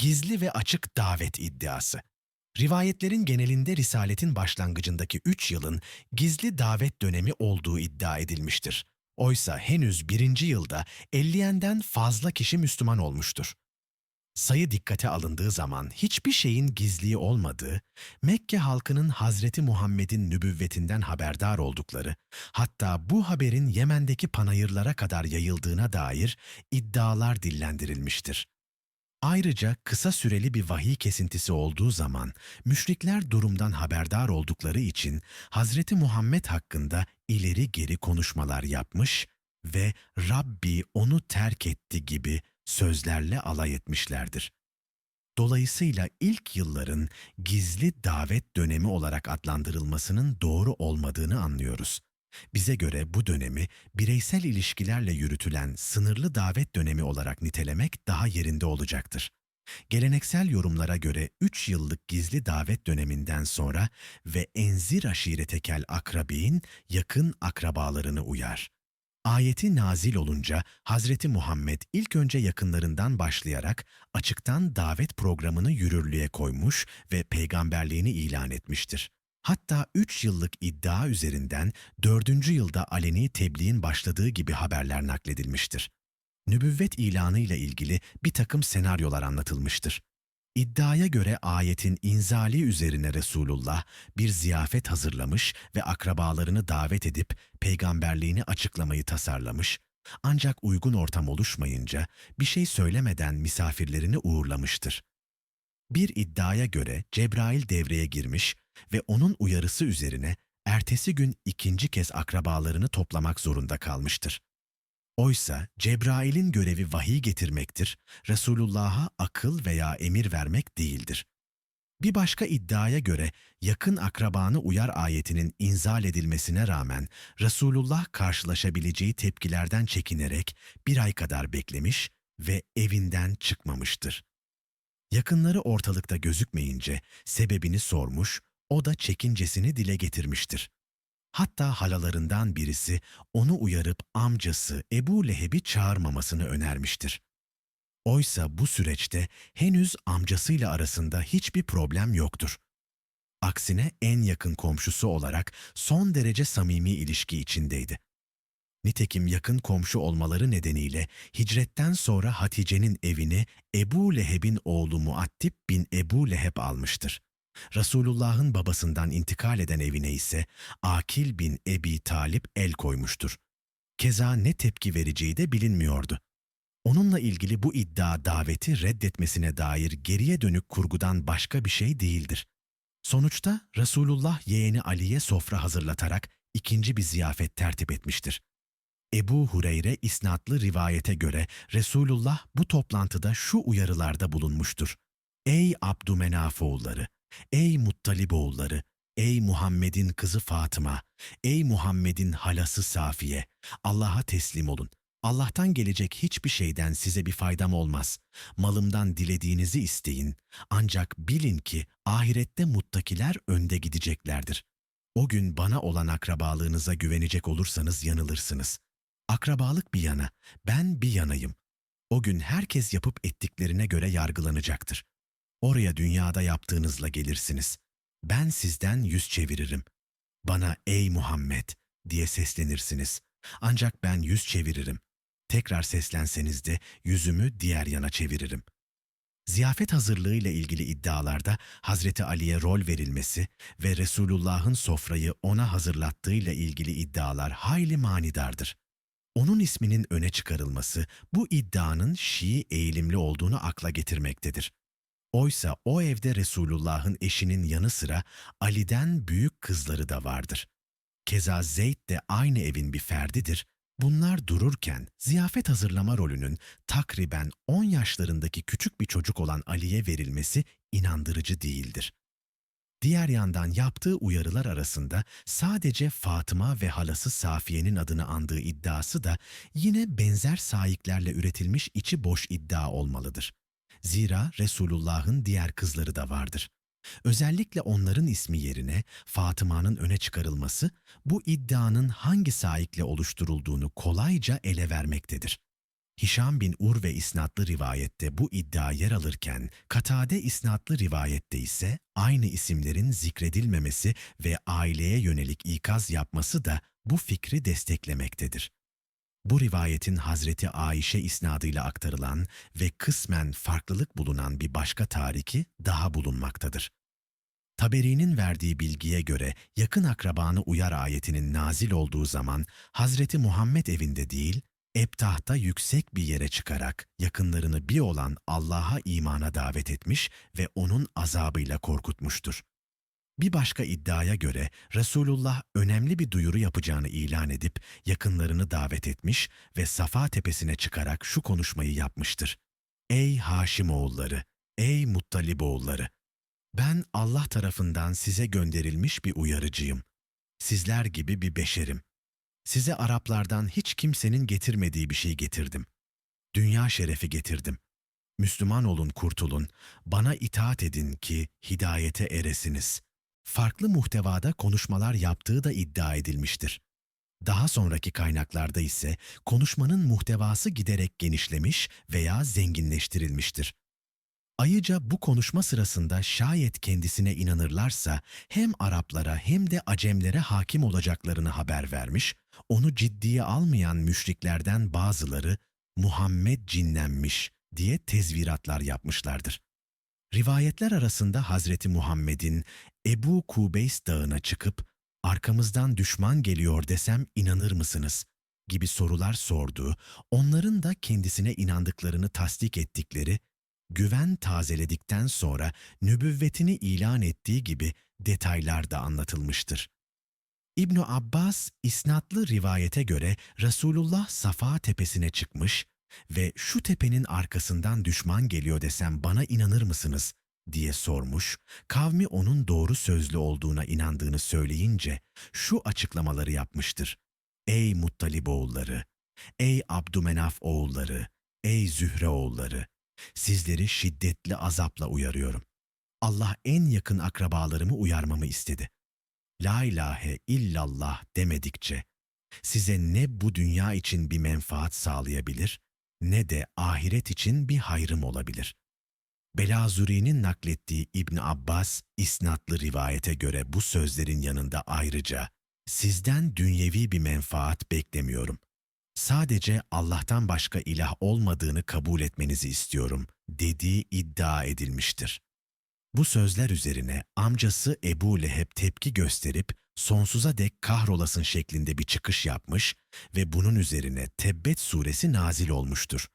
Gizli ve açık davet iddiası. Rivayetlerin genelinde Risaletin başlangıcındaki üç yılın gizli davet dönemi olduğu iddia edilmiştir. Oysa henüz birinci yılda 50'yenden fazla kişi Müslüman olmuştur. Sayı dikkate alındığı zaman hiçbir şeyin gizliği olmadığı, Mekke halkının Hazreti Muhammed'in nübüvvetinden haberdar oldukları, hatta bu haberin Yemen'deki panayırlara kadar yayıldığına dair iddialar dillendirilmiştir. Ayrıca kısa süreli bir vahiy kesintisi olduğu zaman müşrikler durumdan haberdar oldukları için Hazreti Muhammed hakkında ileri geri konuşmalar yapmış ve Rabbi onu terk etti gibi sözlerle alay etmişlerdir. Dolayısıyla ilk yılların gizli davet dönemi olarak adlandırılmasının doğru olmadığını anlıyoruz. Bize göre bu dönemi bireysel ilişkilerle yürütülen sınırlı davet dönemi olarak nitelemek daha yerinde olacaktır. Geleneksel yorumlara göre 3 yıllık gizli davet döneminden sonra ve enzir aşiretekel akrabin yakın akrabalarını uyar. Ayeti nazil olunca Hazreti Muhammed ilk önce yakınlarından başlayarak açıktan davet programını yürürlüğe koymuş ve peygamberliğini ilan etmiştir. Hatta 3 yıllık iddia üzerinden 4. yılda aleni tebliğin başladığı gibi haberler nakledilmiştir. Nübüvvet ilanı ile ilgili bir takım senaryolar anlatılmıştır. İddiaya göre ayetin inzali üzerine Resulullah bir ziyafet hazırlamış ve akrabalarını davet edip peygamberliğini açıklamayı tasarlamış, ancak uygun ortam oluşmayınca bir şey söylemeden misafirlerini uğurlamıştır. Bir iddiaya göre Cebrail devreye girmiş ve onun uyarısı üzerine ertesi gün ikinci kez akrabalarını toplamak zorunda kalmıştır. Oysa Cebrail'in görevi vahiy getirmektir, Resulullah'a akıl veya emir vermek değildir. Bir başka iddiaya göre yakın akrabanı uyar ayetinin inzal edilmesine rağmen Resulullah karşılaşabileceği tepkilerden çekinerek bir ay kadar beklemiş ve evinden çıkmamıştır. Yakınları ortalıkta gözükmeyince sebebini sormuş, o da çekincesini dile getirmiştir. Hatta halalarından birisi onu uyarıp amcası Ebu Leheb'i çağırmamasını önermiştir. Oysa bu süreçte henüz amcasıyla arasında hiçbir problem yoktur. Aksine en yakın komşusu olarak son derece samimi ilişki içindeydi. Nitekim yakın komşu olmaları nedeniyle hicretten sonra Hatice'nin evini Ebu Leheb'in oğlu Muattib bin Ebu Leheb almıştır. Resulullah'ın babasından intikal eden evine ise Akil bin Ebi Talip el koymuştur. Keza ne tepki vereceği de bilinmiyordu. Onunla ilgili bu iddia daveti reddetmesine dair geriye dönük kurgudan başka bir şey değildir. Sonuçta Resulullah yeğeni Ali'ye sofra hazırlatarak ikinci bir ziyafet tertip etmiştir. Ebu Hureyre isnatlı rivayete göre Resulullah bu toplantıda şu uyarılarda bulunmuştur. Ey Abdümenaf oğulları! Ey Muttalib oğulları! Ey Muhammed'in kızı Fatıma! Ey Muhammed'in halası Safiye! Allah'a teslim olun. Allah'tan gelecek hiçbir şeyden size bir faydam olmaz. Malımdan dilediğinizi isteyin. Ancak bilin ki ahirette muttakiler önde gideceklerdir. O gün bana olan akrabalığınıza güvenecek olursanız yanılırsınız. Akrabalık bir yana, ben bir yanayım. O gün herkes yapıp ettiklerine göre yargılanacaktır. Oraya dünyada yaptığınızla gelirsiniz. Ben sizden yüz çeviririm. Bana ey Muhammed diye seslenirsiniz. Ancak ben yüz çeviririm. Tekrar seslenseniz de yüzümü diğer yana çeviririm. Ziyafet hazırlığı ile ilgili iddialarda Hazreti Ali'ye rol verilmesi ve Resulullah'ın sofrayı ona hazırlattığıyla ilgili iddialar hayli manidardır. Onun isminin öne çıkarılması bu iddianın Şii eğilimli olduğunu akla getirmektedir. Oysa o evde Resulullah'ın eşinin yanı sıra Ali'den büyük kızları da vardır. Keza Zeyd de aynı evin bir ferdidir. Bunlar dururken ziyafet hazırlama rolünün takriben 10 yaşlarındaki küçük bir çocuk olan Ali'ye verilmesi inandırıcı değildir. Diğer yandan yaptığı uyarılar arasında sadece Fatıma ve halası Safiye'nin adını andığı iddiası da yine benzer sahiplerle üretilmiş içi boş iddia olmalıdır. Zira Resulullah'ın diğer kızları da vardır. Özellikle onların ismi yerine Fatıma'nın öne çıkarılması bu iddianın hangi sahikle oluşturulduğunu kolayca ele vermektedir. Hişam bin Urve isnatlı rivayette bu iddia yer alırken, Katade isnatlı rivayette ise aynı isimlerin zikredilmemesi ve aileye yönelik ikaz yapması da bu fikri desteklemektedir. Bu rivayetin Hazreti Ayşe isnadıyla aktarılan ve kısmen farklılık bulunan bir başka tariki daha bulunmaktadır. Taberi'nin verdiği bilgiye göre yakın akrabanı uyar ayetinin nazil olduğu zaman Hazreti Muhammed evinde değil, Ebtah'ta yüksek bir yere çıkarak yakınlarını bir olan Allah'a imana davet etmiş ve onun azabıyla korkutmuştur. Bir başka iddiaya göre Resulullah önemli bir duyuru yapacağını ilan edip yakınlarını davet etmiş ve Safa tepesine çıkarak şu konuşmayı yapmıştır. Ey Haşimoğulları, ey Muttaliboğulları! Ben Allah tarafından size gönderilmiş bir uyarıcıyım. Sizler gibi bir beşerim. Size Araplardan hiç kimsenin getirmediği bir şey getirdim. Dünya şerefi getirdim. Müslüman olun kurtulun, bana itaat edin ki hidayete eresiniz. Farklı muhtevada konuşmalar yaptığı da iddia edilmiştir. Daha sonraki kaynaklarda ise konuşmanın muhtevası giderek genişlemiş veya zenginleştirilmiştir. Ayıca bu konuşma sırasında şayet kendisine inanırlarsa hem Araplara hem de Acemlere hakim olacaklarını haber vermiş, onu ciddiye almayan müşriklerden bazıları Muhammed cinlenmiş diye tezviratlar yapmışlardır. Rivayetler arasında Hazreti Muhammed'in Ebu Kubeys dağına çıkıp arkamızdan düşman geliyor desem inanır mısınız? gibi sorular sorduğu, onların da kendisine inandıklarını tasdik ettikleri güven tazeledikten sonra nübüvvetini ilan ettiği gibi detaylar da anlatılmıştır. İbn Abbas isnatlı rivayete göre Resulullah Safa tepesine çıkmış ve şu tepenin arkasından düşman geliyor desem bana inanır mısınız diye sormuş. Kavmi onun doğru sözlü olduğuna inandığını söyleyince şu açıklamaları yapmıştır. Ey Muttalib oğulları, ey Abdümenaf oğulları, ey Zühre oğulları, Sizleri şiddetli azapla uyarıyorum. Allah en yakın akrabalarımı uyarmamı istedi. La ilahe illallah demedikçe size ne bu dünya için bir menfaat sağlayabilir ne de ahiret için bir hayrım olabilir. Belazuri'nin naklettiği İbn Abbas isnatlı rivayete göre bu sözlerin yanında ayrıca sizden dünyevi bir menfaat beklemiyorum sadece Allah'tan başka ilah olmadığını kabul etmenizi istiyorum dediği iddia edilmiştir. Bu sözler üzerine amcası Ebu Leheb tepki gösterip sonsuza dek kahrolasın şeklinde bir çıkış yapmış ve bunun üzerine Tebbet suresi nazil olmuştur.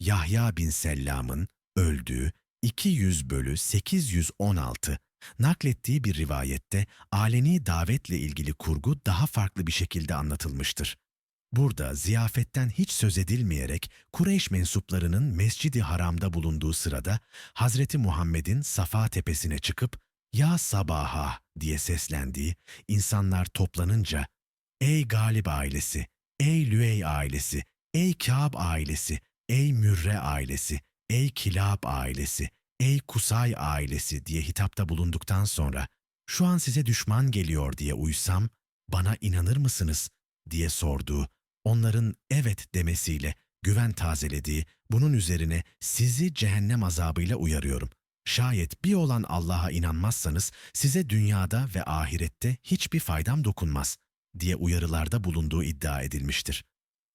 Yahya bin Sellam'ın öldüğü 200 bölü 816 naklettiği bir rivayette aleni davetle ilgili kurgu daha farklı bir şekilde anlatılmıştır. Burada ziyafetten hiç söz edilmeyerek Kureyş mensuplarının Mescidi Haram'da bulunduğu sırada Hazreti Muhammed'in Safa tepesine çıkıp "Ya sabaha" diye seslendiği insanlar toplanınca "Ey Galib ailesi, ey Lüey ailesi, ey Kâb ailesi, ey Mürre ailesi, ey Kilab ailesi, ey Kusay ailesi" diye hitapta bulunduktan sonra "Şu an size düşman geliyor diye uysam bana inanır mısınız?" diye sorduğu onların evet demesiyle güven tazelediği, bunun üzerine sizi cehennem azabıyla uyarıyorum. Şayet bir olan Allah'a inanmazsanız size dünyada ve ahirette hiçbir faydam dokunmaz diye uyarılarda bulunduğu iddia edilmiştir.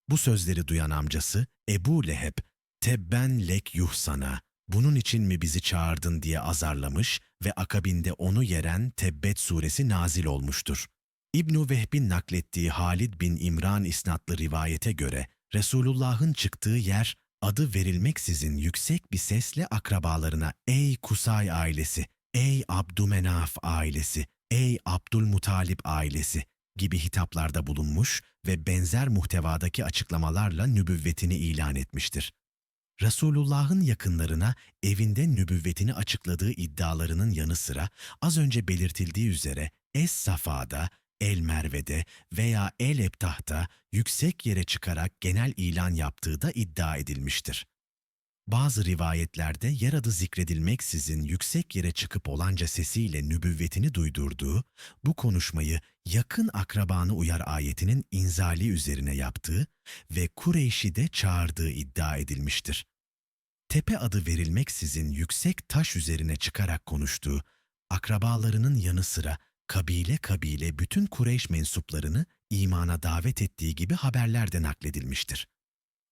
Bu sözleri duyan amcası Ebu Leheb, tebben lek yuhsana, bunun için mi bizi çağırdın diye azarlamış ve akabinde onu yeren Tebbet suresi nazil olmuştur. İbn Vehb'in naklettiği Halid bin İmran isnatlı rivayete göre Resulullah'ın çıktığı yer adı verilmeksizin yüksek bir sesle akrabalarına ''Ey Kusay ailesi, ey Abdümenaf ailesi, ey Abdülmutalip ailesi'' gibi hitaplarda bulunmuş ve benzer muhtevadaki açıklamalarla nübüvvetini ilan etmiştir. Resulullah'ın yakınlarına evinde nübüvvetini açıkladığı iddialarının yanı sıra az önce belirtildiği üzere Es-Safa'da El Merve'de veya El Ebtah'ta yüksek yere çıkarak genel ilan yaptığı da iddia edilmiştir. Bazı rivayetlerde yer adı zikredilmeksizin yüksek yere çıkıp olanca sesiyle nübüvvetini duydurduğu, bu konuşmayı yakın akrabanı uyar ayetinin inzali üzerine yaptığı ve Kureyş'i de çağırdığı iddia edilmiştir. Tepe adı verilmeksizin yüksek taş üzerine çıkarak konuştuğu, akrabalarının yanı sıra kabile kabile bütün Kureyş mensuplarını imana davet ettiği gibi haberler de nakledilmiştir.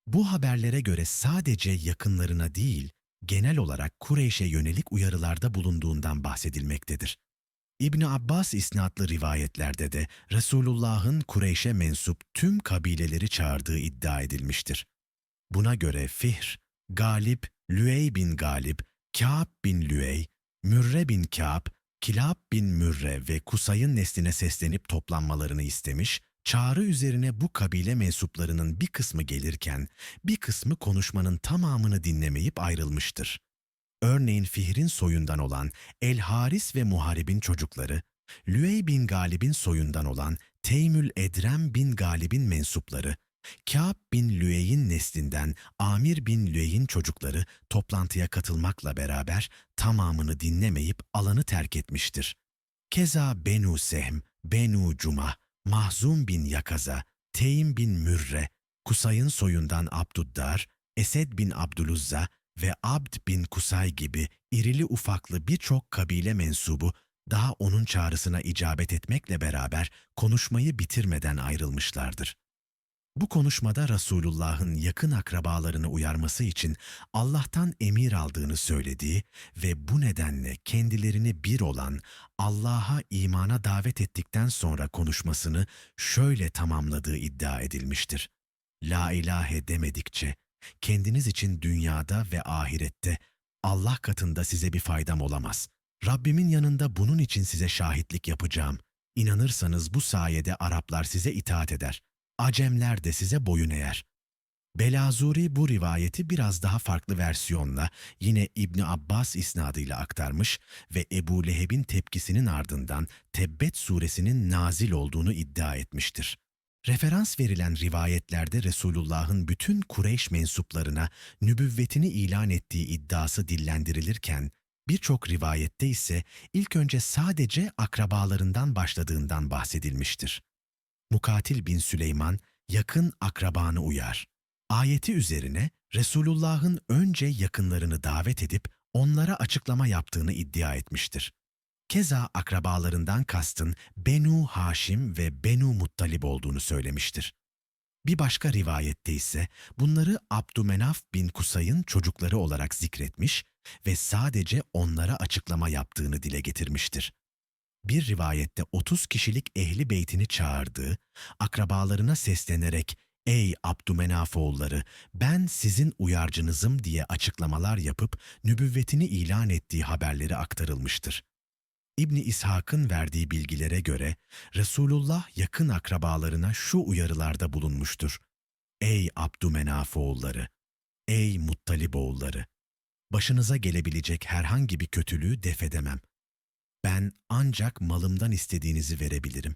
Bu haberlere göre sadece yakınlarına değil, genel olarak Kureyş'e yönelik uyarılarda bulunduğundan bahsedilmektedir. İbni Abbas isnatlı rivayetlerde de Resulullah'ın Kureyş'e mensup tüm kabileleri çağırdığı iddia edilmiştir. Buna göre Fihr, Galip, Lüey bin Galip, Kâb bin Lüey, Mürre bin Kâb, Kilab bin Mürre ve Kusay'ın nesline seslenip toplanmalarını istemiş, çağrı üzerine bu kabile mensuplarının bir kısmı gelirken, bir kısmı konuşmanın tamamını dinlemeyip ayrılmıştır. Örneğin Fihr'in soyundan olan El Haris ve Muharib'in çocukları, Lüey bin Galib'in soyundan olan Teymül Edrem bin Galib'in mensupları, Kâb bin Lüey'in neslinden Amir bin Lüey'in çocukları toplantıya katılmakla beraber tamamını dinlemeyip alanı terk etmiştir. Keza Benu Sehm, Benu Cuma, Mahzum bin Yakaza, Teym bin Mürre, Kusay'ın soyundan Abduddar, Esed bin Abdüluzza ve Abd bin Kusay gibi irili ufaklı birçok kabile mensubu daha onun çağrısına icabet etmekle beraber konuşmayı bitirmeden ayrılmışlardır. Bu konuşmada Resulullah'ın yakın akrabalarını uyarması için Allah'tan emir aldığını söylediği ve bu nedenle kendilerini bir olan Allah'a imana davet ettikten sonra konuşmasını şöyle tamamladığı iddia edilmiştir. La ilahe demedikçe kendiniz için dünyada ve ahirette Allah katında size bir faydam olamaz. Rabbimin yanında bunun için size şahitlik yapacağım. İnanırsanız bu sayede Araplar size itaat eder. Acemler de size boyun eğer. Belazuri bu rivayeti biraz daha farklı versiyonla yine İbni Abbas isnadıyla aktarmış ve Ebu Leheb'in tepkisinin ardından Tebbet suresinin nazil olduğunu iddia etmiştir. Referans verilen rivayetlerde Resulullah'ın bütün Kureyş mensuplarına nübüvvetini ilan ettiği iddiası dillendirilirken, birçok rivayette ise ilk önce sadece akrabalarından başladığından bahsedilmiştir. Mukatil bin Süleyman yakın akrabanı uyar. Ayeti üzerine Resulullah'ın önce yakınlarını davet edip onlara açıklama yaptığını iddia etmiştir. Keza akrabalarından kastın Benu Haşim ve Benu Muttalib olduğunu söylemiştir. Bir başka rivayette ise bunları Abdümenaf bin Kusay'ın çocukları olarak zikretmiş ve sadece onlara açıklama yaptığını dile getirmiştir. Bir rivayette 30 kişilik ehli beytini çağırdığı, akrabalarına seslenerek ''Ey Abdümenaf oğulları, ben sizin uyarcınızım'' diye açıklamalar yapıp nübüvvetini ilan ettiği haberleri aktarılmıştır. İbni İshak'ın verdiği bilgilere göre Resulullah yakın akrabalarına şu uyarılarda bulunmuştur. Ey Abdümenaf oğulları! Ey Muttalib oğulları! Başınıza gelebilecek herhangi bir kötülüğü defedemem. Ben ancak malımdan istediğinizi verebilirim.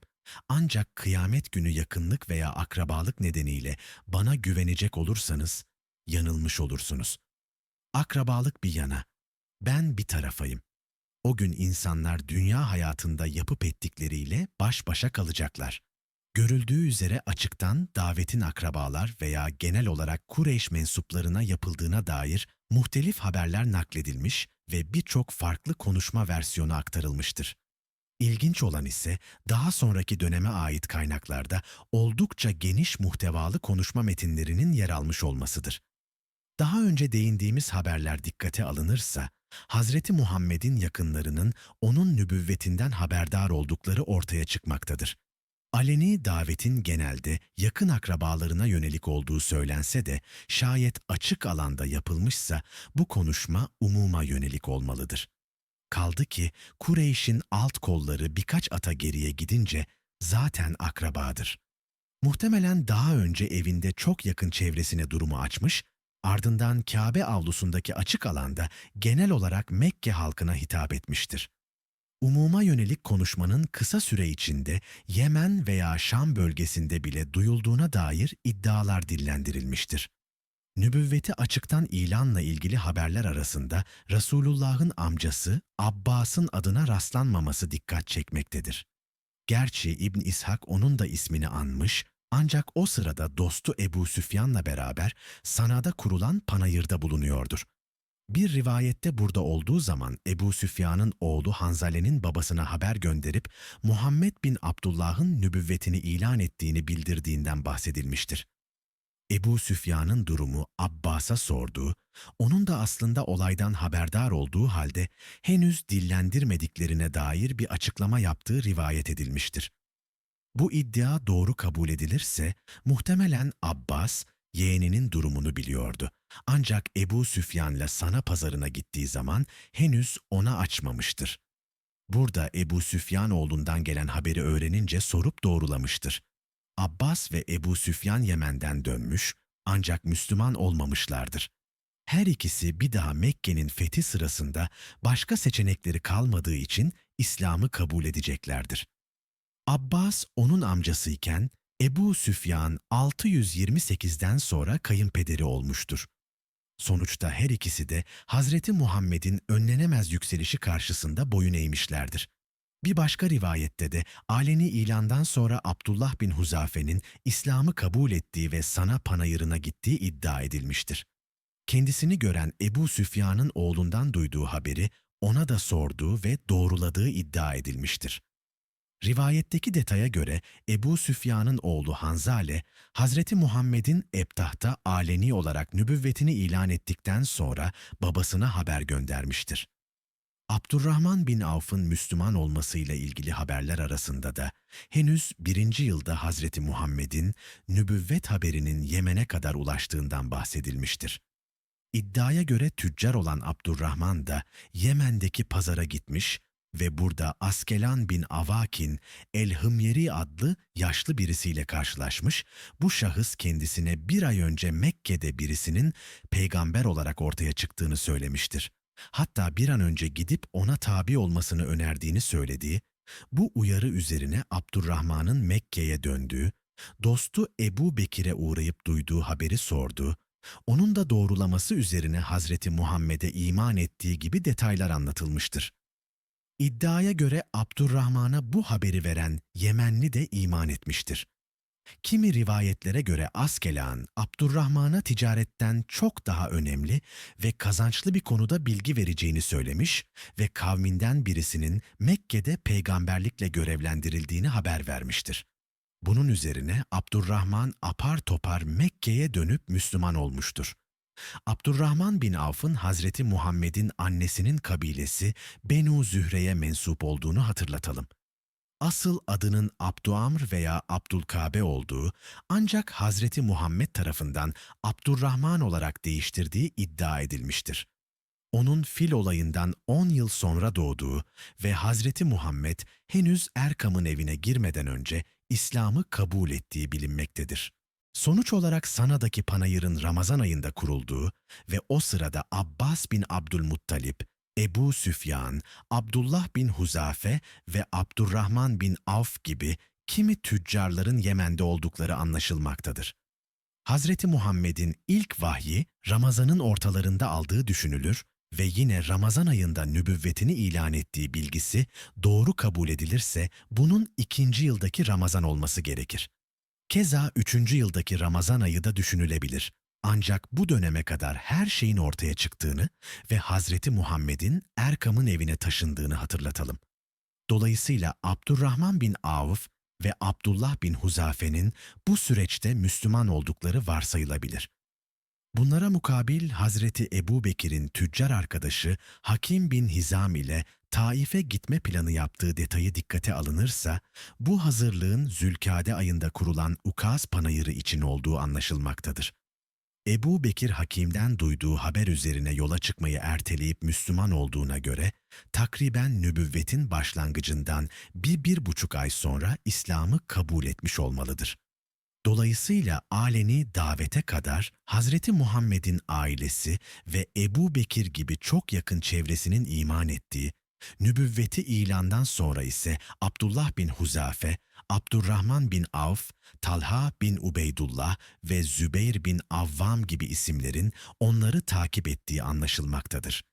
Ancak kıyamet günü yakınlık veya akrabalık nedeniyle bana güvenecek olursanız yanılmış olursunuz. Akrabalık bir yana, ben bir tarafayım. O gün insanlar dünya hayatında yapıp ettikleriyle baş başa kalacaklar. Görüldüğü üzere açıktan davetin akrabalar veya genel olarak Kureyş mensuplarına yapıldığına dair muhtelif haberler nakledilmiş ve birçok farklı konuşma versiyonu aktarılmıştır. İlginç olan ise daha sonraki döneme ait kaynaklarda oldukça geniş muhtevalı konuşma metinlerinin yer almış olmasıdır. Daha önce değindiğimiz haberler dikkate alınırsa, Hazreti Muhammed'in yakınlarının onun nübüvvetinden haberdar oldukları ortaya çıkmaktadır. Aleni davetin genelde yakın akrabalarına yönelik olduğu söylense de şayet açık alanda yapılmışsa bu konuşma umuma yönelik olmalıdır. Kaldı ki Kureyş'in alt kolları birkaç ata geriye gidince zaten akrabadır. Muhtemelen daha önce evinde çok yakın çevresine durumu açmış, ardından Kabe avlusundaki açık alanda genel olarak Mekke halkına hitap etmiştir. Umuma yönelik konuşmanın kısa süre içinde Yemen veya Şam bölgesinde bile duyulduğuna dair iddialar dillendirilmiştir. nübüvveti açıktan ilanla ilgili haberler arasında Resulullah'ın amcası Abbas'ın adına rastlanmaması dikkat çekmektedir. Gerçi İbn İshak onun da ismini anmış ancak o sırada dostu Ebu Süfyan'la beraber Sana'da kurulan panayırda bulunuyordur. Bir rivayette burada olduğu zaman Ebu Süfyan'ın oğlu Hanzale'nin babasına haber gönderip Muhammed bin Abdullah'ın nübüvvetini ilan ettiğini bildirdiğinden bahsedilmiştir. Ebu Süfyan'ın durumu Abbas'a sorduğu, onun da aslında olaydan haberdar olduğu halde henüz dillendirmediklerine dair bir açıklama yaptığı rivayet edilmiştir. Bu iddia doğru kabul edilirse muhtemelen Abbas yeğeninin durumunu biliyordu. Ancak Ebu Süfyan'la Sana pazarına gittiği zaman henüz ona açmamıştır. Burada Ebu Süfyan oğlundan gelen haberi öğrenince sorup doğrulamıştır. Abbas ve Ebu Süfyan Yemen'den dönmüş ancak Müslüman olmamışlardır. Her ikisi bir daha Mekke'nin fethi sırasında başka seçenekleri kalmadığı için İslam'ı kabul edeceklerdir. Abbas onun amcasıyken Ebu Süfyan 628'den sonra kayınpederi olmuştur. Sonuçta her ikisi de Hazreti Muhammed'in önlenemez yükselişi karşısında boyun eğmişlerdir. Bir başka rivayette de aleni ilandan sonra Abdullah bin Huzafe'nin İslam'ı kabul ettiği ve sana panayırına gittiği iddia edilmiştir. Kendisini gören Ebu Süfyan'ın oğlundan duyduğu haberi ona da sorduğu ve doğruladığı iddia edilmiştir. Rivayetteki detaya göre Ebu Süfyan'ın oğlu Hanzale, Hazreti Muhammed'in Ebtah'ta aleni olarak nübüvvetini ilan ettikten sonra babasına haber göndermiştir. Abdurrahman bin Avf'ın Müslüman olmasıyla ilgili haberler arasında da henüz birinci yılda Hazreti Muhammed'in nübüvvet haberinin Yemen'e kadar ulaştığından bahsedilmiştir. İddiaya göre tüccar olan Abdurrahman da Yemen'deki pazara gitmiş ve burada Askelan bin Avakin el-Hımyeri adlı yaşlı birisiyle karşılaşmış, bu şahıs kendisine bir ay önce Mekke'de birisinin peygamber olarak ortaya çıktığını söylemiştir. Hatta bir an önce gidip ona tabi olmasını önerdiğini söylediği, bu uyarı üzerine Abdurrahman'ın Mekke'ye döndüğü, dostu Ebu Bekir'e uğrayıp duyduğu haberi sordu, onun da doğrulaması üzerine Hazreti Muhammed'e iman ettiği gibi detaylar anlatılmıştır. İddiaya göre Abdurrahman'a bu haberi veren Yemenli de iman etmiştir. Kimi rivayetlere göre Askelan, Abdurrahman'a ticaretten çok daha önemli ve kazançlı bir konuda bilgi vereceğini söylemiş ve kavminden birisinin Mekke'de peygamberlikle görevlendirildiğini haber vermiştir. Bunun üzerine Abdurrahman apar topar Mekke'ye dönüp Müslüman olmuştur. Abdurrahman bin Avf'ın Hazreti Muhammed'in annesinin kabilesi Benu Zühre'ye mensup olduğunu hatırlatalım. Asıl adının Abduamr veya Abdülkabe olduğu ancak Hazreti Muhammed tarafından Abdurrahman olarak değiştirdiği iddia edilmiştir. Onun fil olayından 10 yıl sonra doğduğu ve Hazreti Muhammed henüz Erkam'ın evine girmeden önce İslam'ı kabul ettiği bilinmektedir. Sonuç olarak Sana'daki panayırın Ramazan ayında kurulduğu ve o sırada Abbas bin Abdülmuttalip, Ebu Süfyan, Abdullah bin Huzafe ve Abdurrahman bin Avf gibi kimi tüccarların Yemen'de oldukları anlaşılmaktadır. Hazreti Muhammed'in ilk vahyi Ramazan'ın ortalarında aldığı düşünülür ve yine Ramazan ayında nübüvvetini ilan ettiği bilgisi doğru kabul edilirse bunun ikinci yıldaki Ramazan olması gerekir. Keza üçüncü yıldaki Ramazan ayı da düşünülebilir. Ancak bu döneme kadar her şeyin ortaya çıktığını ve Hazreti Muhammed'in Erkam'ın evine taşındığını hatırlatalım. Dolayısıyla Abdurrahman bin Avf ve Abdullah bin Huzafe'nin bu süreçte Müslüman oldukları varsayılabilir. Bunlara mukabil Hazreti Ebu Bekir'in tüccar arkadaşı Hakim bin Hizam ile Taif'e gitme planı yaptığı detayı dikkate alınırsa, bu hazırlığın Zülkade ayında kurulan Ukaz Panayırı için olduğu anlaşılmaktadır. Ebu Bekir Hakim'den duyduğu haber üzerine yola çıkmayı erteleyip Müslüman olduğuna göre, takriben nübüvvetin başlangıcından bir, bir buçuk ay sonra İslam'ı kabul etmiş olmalıdır. Dolayısıyla aleni davete kadar Hazreti Muhammed'in ailesi ve Ebu Bekir gibi çok yakın çevresinin iman ettiği, nübüvveti ilandan sonra ise Abdullah bin Huzafe, Abdurrahman bin Avf, Talha bin Ubeydullah ve Zübeyir bin Avvam gibi isimlerin onları takip ettiği anlaşılmaktadır.